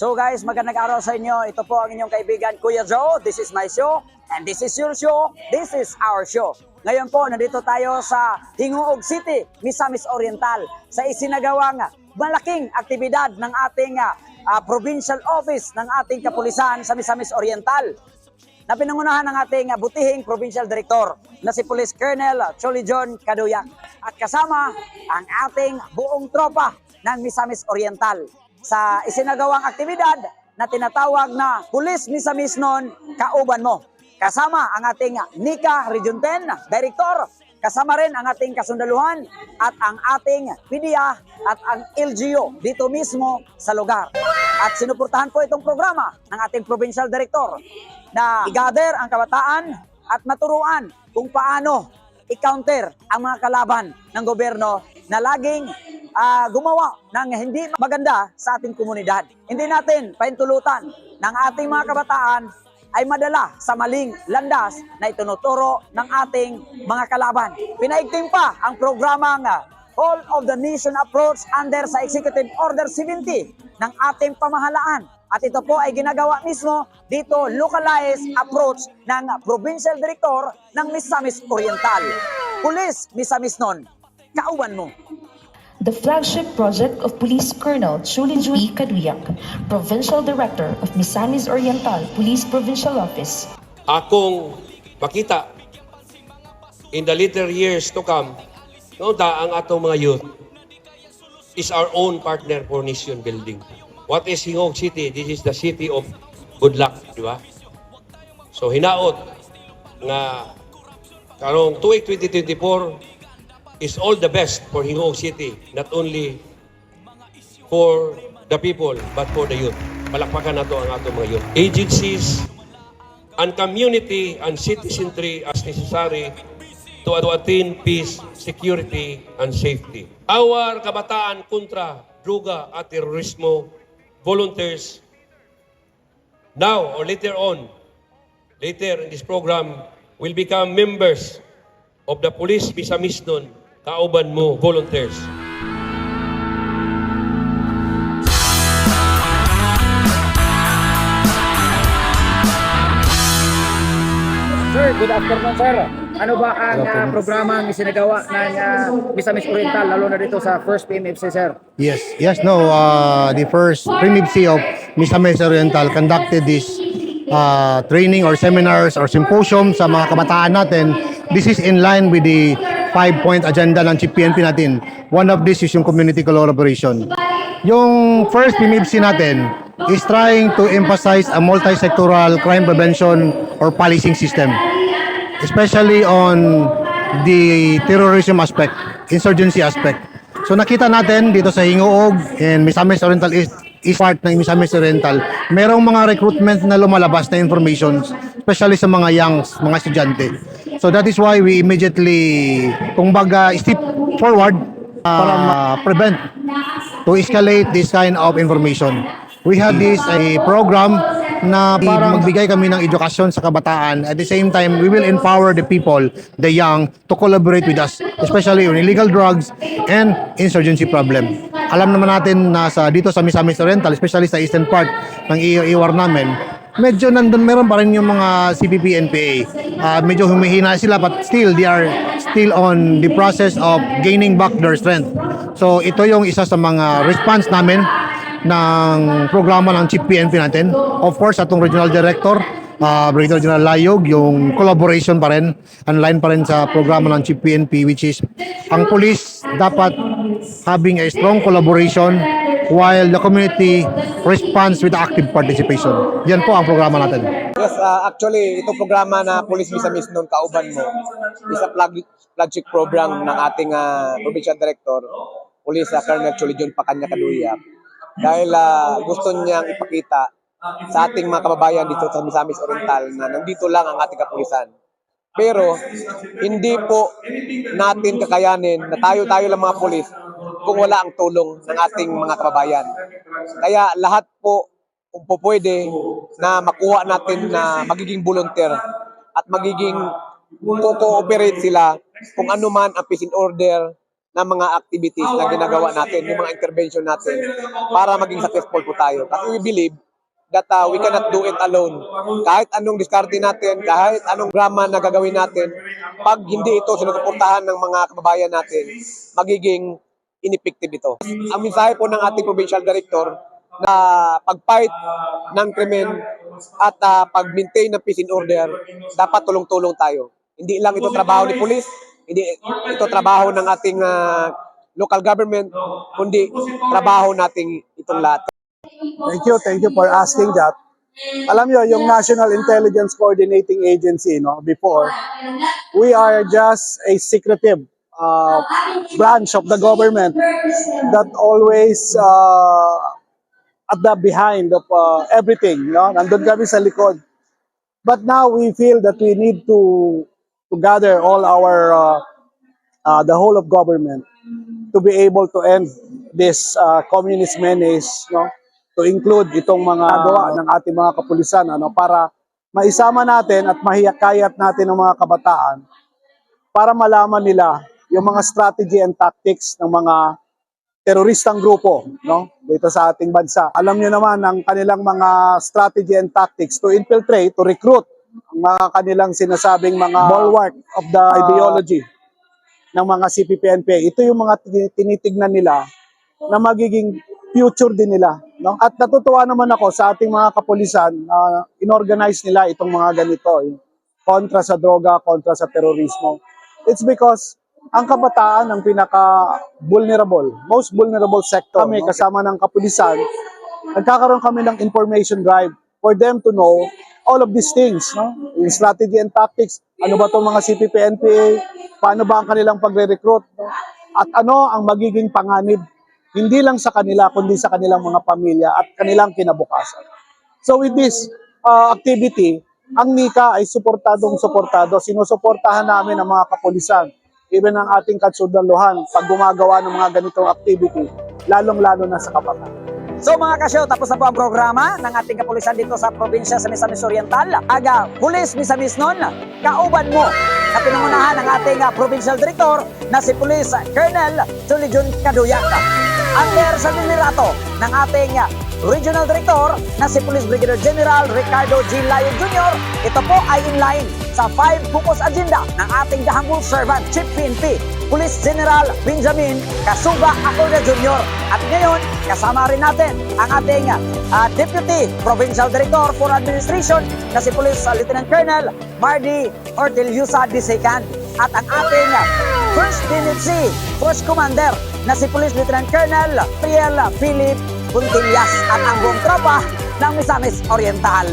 So guys, magandang araw sa inyo. Ito po ang inyong kaibigan, Kuya Joe. This is my show. And this is your show. This is our show. Ngayon po, nandito tayo sa Hinguog City, Misamis Oriental, sa isinagawang malaking aktibidad ng ating ah, provincial office ng ating kapulisan sa Misamis Oriental na pinangunahan ng ating ah, butihing provincial director na si Police Colonel Choli John Kaduyak at kasama ang ating buong tropa ng Misamis Oriental sa isinagawang aktibidad na tinatawag na Police Misamis non Kauban Mo. Kasama ang ating NICA Region 10 Director, kasama rin ang ating kasundaluhan at ang ating PDA at ang LGU dito mismo sa lugar. At sinuportahan po itong programa ng ating Provincial Director na i-gather ang kabataan at maturuan kung paano i-counter ang mga kalaban ng gobyerno na laging ah, gumawa ng hindi maganda sa ating komunidad. Hindi natin paintulutan ng ating mga kabataan ay madala sa maling landas na itunuturo ng ating mga kalaban. Pinaigting pa ang programang ah, All of the Nation Approach under sa Executive Order 70 ng ating pamahalaan. At ito po ay ginagawa mismo dito localized approach ng Provincial Director ng Misamis Oriental. Pulis Misamis nun, kauban mo. The flagship project of Police Colonel Chuliju E. Kaduyak, Provincial Director of Misamis Oriental Police Provincial Office, akong makita in the later years to come, no, da ang atong mga youth is our own partner for nation building. What is Hingog City? This is the city of good luck, di ba? So hinaot nga karong tuig 2024 is all the best for Hingog City, not only for the people but for the youth. Palakpakan nato ang atong mga youth. Agencies and community and citizenry as necessary to, to attain peace, security, and safety. Our kabataan kontra druga at terorismo volunteers now or later on, later in this program, will become members of the police Misamisnon, kauban mo volunteers. Sir, good afternoon, sir. Ano ba ang uh, programang isinagawa ng uh, Misamis Oriental, lalo na dito sa First PMFC, sir? Yes, yes, no. Uh, the first Primipsi of Misamis Oriental conducted this uh, training or seminars or symposium sa mga kabataan natin. This is in line with the five-point agenda ng Chief PNP natin. One of this is yung community collaboration. Yung first PMIBC natin is trying to emphasize a multi-sectoral crime prevention or policing system especially on the terrorism aspect, insurgency aspect. So nakita natin dito sa Hingoog and Misamis Oriental is, is part ng Misamis Oriental, merong mga recruitment na lumalabas na information, especially sa mga youngs, mga estudyante. So that is why we immediately, kung baga, step forward uh, para ma-prevent to escalate this kind of information. We have this a program na parang magbigay kami ng edukasyon sa kabataan. At the same time, we will empower the people, the young, to collaborate with us, especially on illegal drugs and insurgency problem. Alam naman natin na sa dito sa Misamis Oriental, especially sa eastern part ng I- Iwar namin, medyo nandun meron pa rin yung mga CPP NPA. Ah, medyo humihina sila but still they are still on the process of gaining back their strength. So ito yung isa sa mga response namin ng programa ng Chief PNP natin. Of course, atong Regional Director, uh, Brigadier General Layog, yung collaboration pa rin, online pa rin sa programa ng Chief PNP which is ang police dapat having a strong collaboration while the community responds with active participation. Yan po ang programa natin. Yes, uh, actually, itong programa na Police Misamis noon, kauban mo, is a flag, flagship program ng ating uh, provincial director, Police uh, Colonel Chulijon Pacanya Kaduyak. Dahil uh, gusto niyang ipakita sa ating mga kababayan dito sa Misamis Oriental na nandito lang ang ating kapulisan. Pero hindi po natin kakayanin na tayo-tayo lang mga pulis kung wala ang tulong ng ating mga kababayan. Kaya lahat po kung po pwede na makuha natin na magiging volunteer at magiging co-cooperate sila kung ano man ang peace order na mga activities na ginagawa natin, yung mga intervention natin para maging successful po tayo. Kasi we believe that uh, we cannot do it alone. Kahit anong diskarte natin, kahit anong drama na gagawin natin, pag hindi ito sinusuportahan ng mga kababayan natin, magiging ineffective ito. Ang mensahe po ng ating provincial director na pag-fight ng krimen at uh, pag-maintain ng peace and order, dapat tulong-tulong tayo. Hindi lang ito trabaho ni police, hindi ito trabaho ng ating uh, local government, kundi trabaho nating itong lahat. Thank you, thank you for asking that. Alam nyo, yung National Intelligence Coordinating Agency, no, before, we are just a secretive uh, branch of the government that always uh, at the behind of uh, everything, no? Nandun kami sa likod. But now we feel that we need to to gather all our uh, uh, the whole of government to be able to end this uh, communist menace, no? To include itong mga gawa ng ating mga kapulisan, ano, para maisama natin at mahiyakayat natin ng mga kabataan para malaman nila yung mga strategy and tactics ng mga teroristang grupo no dito sa ating bansa. Alam niyo naman ang kanilang mga strategy and tactics to infiltrate, to recruit ang mga kanilang sinasabing mga bulwark of the ideology ng mga CPP-NPA. Ito yung mga tin- tinitignan nila na magiging future din nila. No? At natutuwa naman ako sa ating mga kapulisan na inorganize nila itong mga ganito. yung kontra sa droga, kontra sa terorismo. It's because ang kabataan ang pinaka-vulnerable, most vulnerable sector. Kami kasama ng kapulisan, nagkakaroon kami ng information drive for them to know all of these things, no? Yung strategy and tactics, ano ba itong mga CPP, NPA, paano ba ang kanilang pagre-recruit, no? at ano ang magiging panganib, hindi lang sa kanila, kundi sa kanilang mga pamilya at kanilang kinabukasan. So with this uh, activity, ang NICA ay suportadong suportado. Sinusuportahan namin ang mga kapulisan, even ang ating katsundaluhan pag gumagawa ng mga ganitong activity, lalong-lalo na sa kapatid. So mga kasyo, tapos na po ang programa ng ating kapulisan dito sa probinsya sa Misamis Oriental. Aga, Pulis Misamis nun, kauban mo na pinangunahan ng ating ah, provincial director na si Police Colonel Julijon Caduyac. Ang rehearsal din nirato ng ating ah, Regional Director na si Police Brigadier General Ricardo G. Layo Jr. Ito po ay in line sa 5 focus agenda ng ating kahangul servant Chief PNP Police General Benjamin Kasuga Acorda Jr. At ngayon, kasama rin natin ang ating ah, Deputy Provincial Director for Administration na si Police ah, Lieutenant Colonel Mardy Orteliusa Disecan at ang ating First PNC First Commander na si Police Lieutenant Colonel Priel Philip Puntillas at ang buong tropa ng Misamis Oriental.